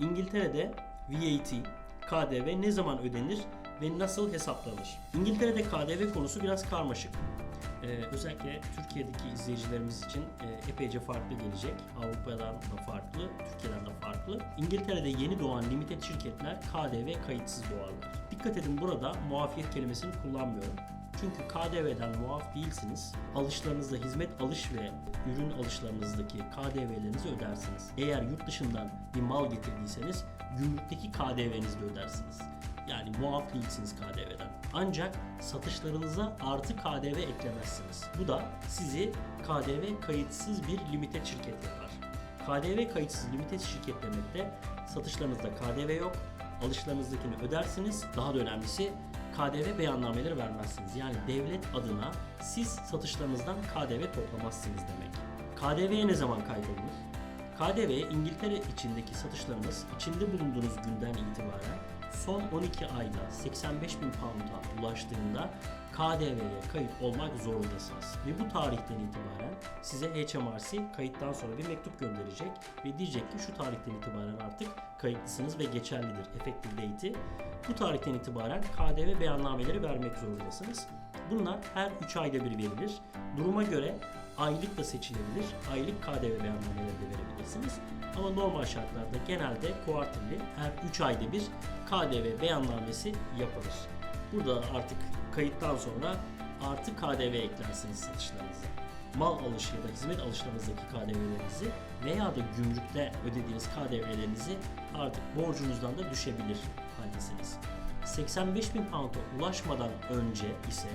İngiltere'de VAT, KDV ne zaman ödenir ve nasıl hesaplanır? İngiltere'de KDV konusu biraz karmaşık. Ee, özellikle Türkiye'deki izleyicilerimiz için e, epeyce farklı gelecek. Avrupa'dan da farklı, Türkiye'den de farklı. İngiltere'de yeni doğan limited şirketler KDV kayıtsız doğarlar. Dikkat edin burada muafiyet kelimesini kullanmıyorum. Çünkü KDV'den muaf değilsiniz. Alışlarınızda hizmet alış ve ürün alışlarınızdaki KDV'lerinizi ödersiniz. Eğer yurt dışından bir mal getirdiyseniz gümrükteki KDV'nizi de ödersiniz. Yani muaf değilsiniz KDV'den. Ancak satışlarınıza artı KDV eklemezsiniz. Bu da sizi KDV kayıtsız bir limited şirket yapar. KDV kayıtsız limited şirket demekte satışlarınızda KDV yok, alışlarınızdakini ödersiniz. Daha da önemlisi KDV beyannameleri vermezsiniz. Yani devlet adına siz satışlarınızdan KDV toplamazsınız demek. KDV'ye ne zaman kaydedilir? KDV'ye İngiltere içindeki satışlarınız içinde bulunduğunuz günden itibaren son 12 ayda 85 bin pound'a ulaştığında KDV'ye kayıt olmak zorundasınız. Ve bu tarihten itibaren size HMRC kayıttan sonra bir mektup gönderecek ve diyecek ki şu tarihten itibaren artık kayıtlısınız ve geçerlidir effective date'i. Bu tarihten itibaren KDV beyannameleri vermek zorundasınız. Bunlar her 3 ayda bir verilir. Duruma göre aylık da seçilebilir. Aylık KDV beyannameleri de verebilirsiniz. Ama normal şartlarda genelde quarterly her 3 ayda bir KDV beyannamesi yapılır. Burada artık kayıttan sonra artı KDV eklersiniz satışlarınıza. Mal alışı ya da hizmet alışlarınızdaki KDV'lerinizi veya da gümrükte ödediğiniz KDV'lerinizi artık borcunuzdan da düşebilir haldesiniz. 85 bin pound'a ulaşmadan önce ise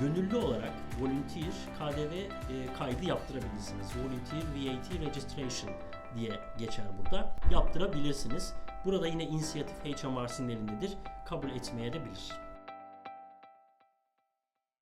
gönüllü olarak volunteer KDV e, kaydı yaptırabilirsiniz. Volunteer VAT Registration diye geçer burada. Yaptırabilirsiniz. Burada yine inisiyatif HMRC'nin elindedir. Kabul etmeye de bilir.